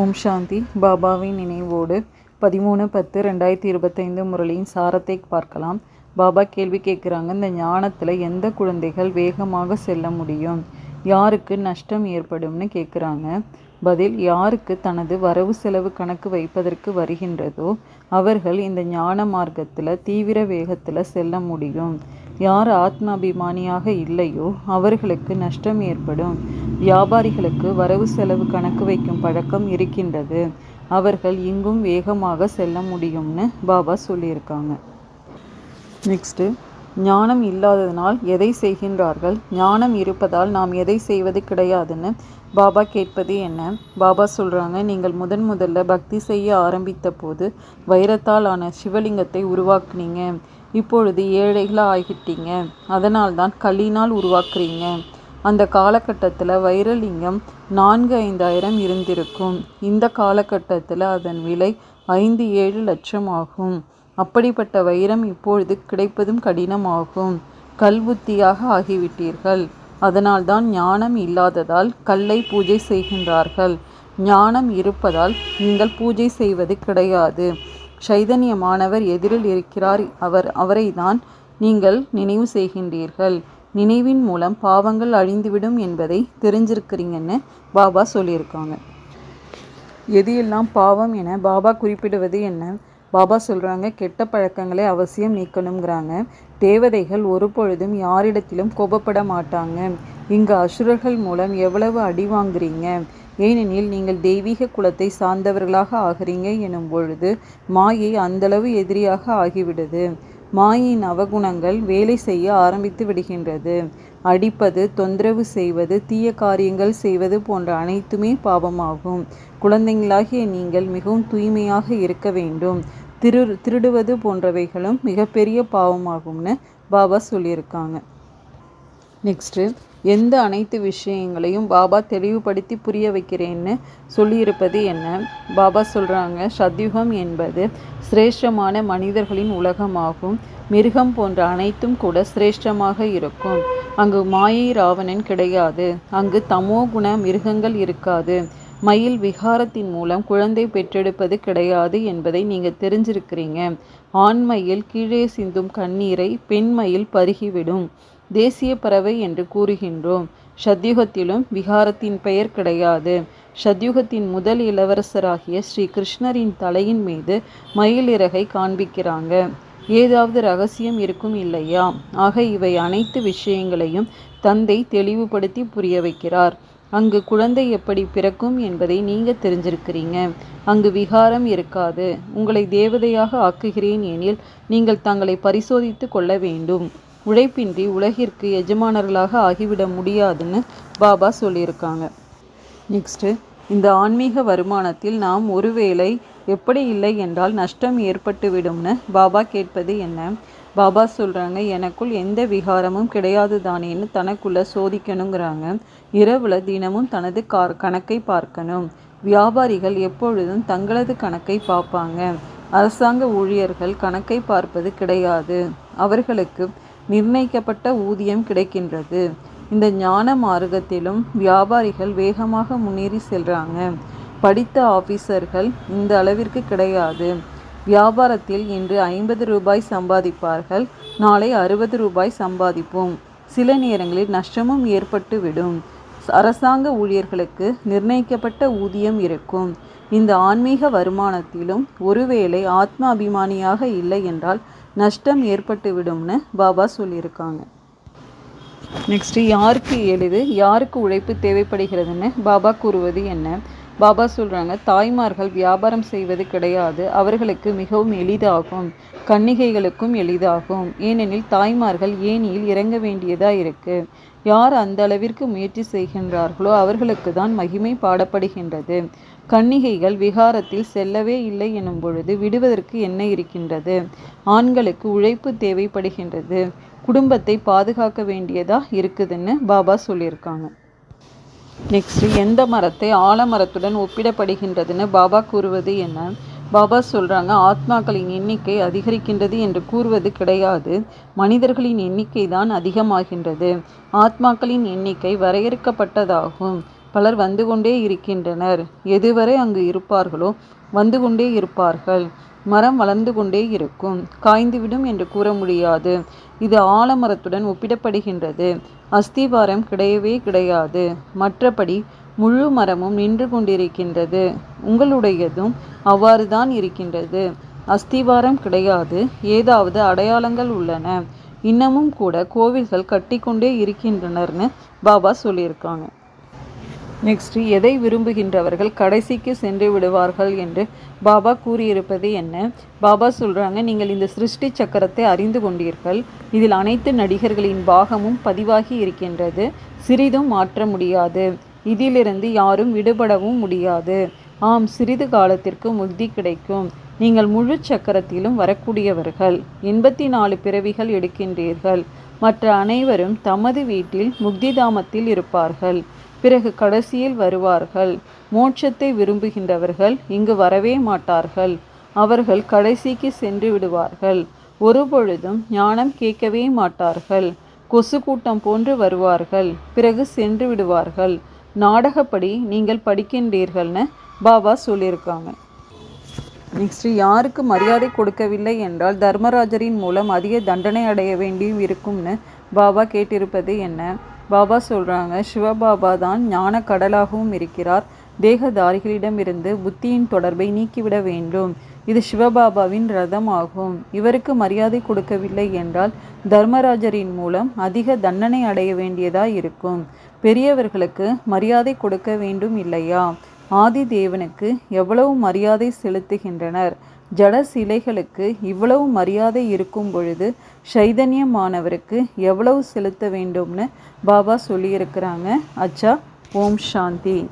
ஓம் சாந்தி. பாபாவின் நினைவோடு பதிமூணு பத்து ரெண்டாயிரத்தி இருபத்தைந்து முரளியின் சாரத்தை பார்க்கலாம். பாபா கேள்வி கேட்குறாங்க இந்த ஞானத்தில் எந்த குழந்தைகள் வேகமாக செல்ல முடியும்? யாருக்கு நஷ்டம் ஏற்படும்னு கேட்குறாங்க. பதில் யாருக்கு தனது வரவு செலவு கணக்கு வைப்பதற்கு வருகின்றதோ அவர்கள் இந்த ஞான மார்க்கத்தில் தீவிர வேகத்தில் செல்ல முடியும். யார் ஆத்மாபிமானியாக இல்லையோ அவர்களுக்கு நஷ்டம் ஏற்படும். வியாபாரிகளுக்கு வரவு செலவு கணக்கு வைக்கும் பழக்கம் இருக்கின்றது. அவர்கள் இங்கும் வேகமாக செல்ல முடியும்னு பாபா சொல்லியிருக்காங்க. நெக்ஸ்ட்டு ஞானம் இல்லாததனால் எதை செய்கின்றார்கள்? ஞானம் இருப்பதால் நாம் எதை செய்வது கிடையாதுன்னு பாபா கேட்பது என்ன? பாபா சொல்கிறாங்க நீங்கள் முதன் முதல்ல பக்தி செய்ய ஆரம்பித்த போது வைரத்தால் ஆன சிவலிங்கத்தை உருவாக்குனீங்க. இப்பொழுது ஏழைகளாக ஆகிட்டீங்க அதனால் தான் கல்லினால் உருவாக்குறீங்க. அந்த காலகட்டத்தில் வைரலிங்கம் நான்கு ஐந்தாயிரம் இருந்திருக்கும். இந்த காலகட்டத்தில் அதன் விலை ஐந்து ஏழு லட்சம் ஆகும். அப்படிப்பட்ட வைரம் இப்பொழுது கிடைப்பதும் கடினமாகும். கல்புத்தியாக ஆகிவிட்டீர்கள். அதனால்தான் ஞானம் இல்லாததால் கல்லை பூஜை செய்கின்றார்கள். ஞானம் இருப்பதால் நீங்கள் பூஜை செய்வது கிடையாது. சைதன்யமானவர் எதிரில் இருக்கிறார். அவர் அவரை தான் நீங்கள் நினைவு செய்கின்றீர்கள். நினைவின் மூலம் பாவங்கள் அழிந்துவிடும் என்பதை தெரிஞ்சிருக்கிறீங்கன்னு பாபா சொல்லியிருக்காங்க. எது எல்லாம் பாவம் என பாபா குறிப்பிடுவது என்ன? பாபா சொல்கிறாங்க கெட்ட பழக்கங்களை அவசியம் நீக்கணுங்கிறாங்க தேவதைகள் ஒரு பொழுதும் யாரிடத்திலும் கோபப்பட மாட்டாங்க. இங்கு அசுரர்கள் மூலம் எவ்வளவு அடி வாங்குறீங்க? ஏனெனில் நீங்கள் தெய்வீக குலத்தை சார்ந்தவர்களாக ஆகிறீங்க எனும் பொழுது மாயை அந்தளவு எதிரியாக ஆகிவிடுது. மாயின் அவகுணங்கள் வேலை செய்ய ஆரம்பித்து விடுகின்றது. அடிப்பது தொந்தரவு செய்வது தீய காரியங்கள் செய்வது போன்ற அனைத்துமே பாவமாகும். குழந்தைங்களாகிய நீங்கள் மிகவும் தூய்மையாக இருக்க வேண்டும். திரு திருடுவது போன்றவைகளும் மிகப்பெரிய பாவமாகும்னு பாபா சொல்லியிருக்காங்க. நெக்ஸ்ட்டு எந்த அனைத்து விஷயங்களையும் பாபா தெளிவுபடுத்தி புரிய வைக்கிறேன்னு சொல்லியிருப்பது என்ன? பாபா சொல்கிறாங்க சத்யுகம் என்பது சிரேஷ்டமான மனிதர்களின் உலகமாகும். மிருகம் போன்ற அனைத்தும் கூட சிரேஷ்டமாக இருக்கும். அங்கு மாயை ராவணன் கிடையாது. அங்கு தமோ குண மிருகங்கள் இருக்காது. மயில் விகாரத்தின் மூலம் குழந்தை பெற்றெடுப்பது கிடையாது என்பதை நீங்கள் தெரிஞ்சிருக்கிறீங்க. ஆண்மையில் கீழே சிந்தும் கண்ணீரை பெண்மையில் பருகிவிடும். தேசிய பறவை என்று கூறுகின்றோம். சத்யுகத்திலும் விகாரத்தின் பெயர் கிடையாது. சத்யுகத்தின் முதல் இளவரசராகிய ஸ்ரீ கிருஷ்ணரின் தலையின் மீது மயிலிறகை காண்பிக்கிறாங்க. ஏதாவது ரகசியம் இருக்கும் இல்லையா? ஆக இவை அனைத்து விஷயங்களையும் தந்தை தெளிவுபடுத்தி புரிய வைக்கிறார். அங்கு குழந்தை எப்படி பிறக்கும் என்பதை நீங்கள் தெரிஞ்சிருக்கிறீங்க. அங்கு விகாரம் இருக்காது. உங்களை தேவதையாக ஆக்குகிறேன் எனில் நீங்கள் தங்களை பரிசோதித்து கொள்ள வேண்டும். உழைப்பின்றி உலகிற்கு எஜமானர்களாக ஆகிவிட முடியாதுன்னு பாபா சொல்லியிருக்காங்க. நெக்ஸ்ட்டு இந்த ஆன்மீக வருமானத்தில் நாம் ஒருவேளை எப்படி இல்லை என்றால் நஷ்டம் ஏற்பட்டு விடும்னு பாபா கேட்பது என்ன? பாபா சொல்கிறாங்க எனக்குள் எந்த விகாரமும் கிடையாது தானேன்னு தனக்குள்ளே சோதிக்கணுங்கிறாங்க. இரவில் தினமும் தனது கார் கணக்கை பார்க்கணும். வியாபாரிகள் எப்பொழுதும் தங்களது கணக்கை பார்ப்பாங்க. அரசாங்க ஊழியர்கள் கணக்கை பார்ப்பது கிடையாது. அவர்களுக்கு நிர்ணயிக்கப்பட்ட ஊதியம் கிடைக்கின்றது. இந்த ஞான மார்க்கத்திலும் வியாபாரிகள் வேகமாக முன்னேறி செல்கிறாங்க படித்த ஆஃபீஸர்கள் இந்த அளவிற்கு கிடையாது. வியாபாரத்தில் இன்று ஐம்பது ரூபாய் சம்பாதிப்பார்கள். நாளை அறுபது ரூபாய் சம்பாதிப்போம். சில நேரங்களில் நஷ்டமும் ஏற்பட்டு விடும் அரசாங்க ஊழியர்களுக்கு நிர்ணயிக்கப்பட்ட ஊதியம் இருக்கும். இந்த ஆன்மீக வருமானத்திலும் ஒருவேளை ஆத்ம அபிமானியாக இல்லை என்றால் நஷ்டம் ஏற்பட்டு விடும்னு பாபா சொல்லியிருக்காங்க. நெக்ஸ்ட்டு யாருக்கு எளிது யாருக்கு உழைப்பு தேவைப்படுகிறதுன்னு பாபா கூறுவது என்ன? பாபா சொல்கிறாங்க தாய்மார்கள் வியாபாரம் செய்வது கிடையாது அவர்களுக்கு மிகவும் எளிதாகும் கன்னிகைகளுக்கும் எளிதாகும். ஏனெனில் தாய்மார்கள் ஏனியில் இறங்க வேண்டியதாக இருக்குது யார் அந்த அளவிற்கு முயற்சி செய்கின்றார்களோ அவர்களுக்கு தான் மகிமை பாடப்படுகின்றது. கன்னிகைகள் விகாரத்தில் செல்லவே இல்லை எனும் பொழுது விடுவதற்கு என்ன இருக்கின்றது? ஆண்களுக்கு உழைப்பு தேவைப்படுகின்றது. குடும்பத்தை பாதுகாக்க வேண்டியதாக இருக்குதுன்னு பாபா சொல்லியிருக்காங்க. நெக்ஸ்ட்டு எந்த மரத்தை ஆலமரத்துடன் ஒப்பிடப்படுகின்றதுன்னு பாபா கூறுவது என்ன? பாபா சொல்கிறாங்க ஆத்மாக்களின் எண்ணிக்கை அதிகரிக்கின்றது என்று கூறுவது கிடையாது. மனிதர்களின் எண்ணிக்கை தான் அதிகமாகின்றது. ஆத்மாக்களின் எண்ணிக்கை வரையறுக்கப்பட்டதாகும். பலர் வந்து கொண்டே இருக்கின்றனர். எதுவரை அங்கு இருப்பார்களோ வந்து கொண்டே இருப்பார்கள். மரம் வளர்ந்து கொண்டே இருக்கும். காய்ந்துவிடும் என்று கூற முடியாது. இது ஆலமரத்துடன் ஒப்பிடப்படுகின்றது. அஸ்திவாரம் கிடையவே கிடையாது. மற்றபடி முழு மரமும் நின்று கொண்டிருக்கின்றது. உங்களுடையதும் அவ்வாறுதான் இருக்கின்றது. அஸ்திவாரம் கிடையாது. ஏதாவது அடையாளங்கள் உள்ளன. இன்னமும் கூட கோவில்கள் கட்டிக்கொண்டே இருக்கின்றனர்னு பாபா சொல்லியிருக்காங்க. நெக்ஸ்ட் எதை விரும்புகின்றவர்கள் கடைசிக்கு சென்று விடுவார்கள்? என்று பாபா கூறியிருப்பது என்ன? பாபா சொல்கிறாங்க நீங்கள் இந்த சிருஷ்டி சக்கரத்தை அறிந்து கொண்டீர்கள். இதில் அனைத்து நடிகர்களின் பாகமும் பதிவாகி இருக்கின்றது. சிறிதும் மாற்ற முடியாது. இதிலிருந்து யாரும் விடுபடவும் முடியாது. ஆம் சிறிது காலத்திற்கு முக்தி கிடைக்கும். நீங்கள் முழு சக்கரத்திலும் வரக்கூடியவர்கள். எண்பத்தி நாலு பிறவிகள் எடுக்கின்றீர்கள். மற்ற அனைவரும் தமது வீட்டில் முக்திதாமத்தில் இருப்பார்கள். பிறகு கடைசியில் வருவார்கள். மோட்சத்தை விரும்புகின்றவர்கள் இங்கு வரவே மாட்டார்கள். அவர்கள் கடைசிக்கு சென்று விடுவார்கள். ஒருபொழுதும் ஞானம் கேட்கவே மாட்டார்கள். கொசு கூட்டம் போன்று வருவார்கள். பிறகு சென்று விடுவார்கள். நாடகப்படி நீங்கள் படிக்கின்றீர்கள்னு பாபா சொல்லியிருக்காங்க. நெக்ஸ்ட் யாருக்கு மரியாதை கொடுக்கவில்லை என்றால் தர்மராஜரின் மூலம் அதிக தண்டனை அடைய வேண்டியும் இருக்கும்னு பாபா கேட்டிருப்பது என்ன? பாபா சொல்கிறாங்க சிவபாபா தான் ஞான கடலாகவும் இருக்கிறார். தேகதாரிகளிடமிருந்து புத்தியின் தொடர்பை நீக்கிவிட வேண்டும். இது சிவபாபாவின் ரதம் ஆகும் இவருக்கு மரியாதை கொடுக்கவில்லை என்றால் தர்மராஜரின் மூலம் அதிக தண்டனை அடைய வேண்டியதாய் இருக்கும். பெரியவர்களுக்கு மரியாதை கொடுக்க வேண்டும் இல்லையா? ஆதி தேவனுக்கு எவ்வளவு மரியாதை செலுத்துகின்றனர்? ஜட சிலைகளுக்கு இவ்வளவு மரியாதை இருக்கும் பொழுது சைதன்யமானவருக்கு எவ்வளவு செலுத்த வேண்டும்னு பாபா சொல்லியிருக்கிறாங்க. அச்சா ஓம் சாந்தி.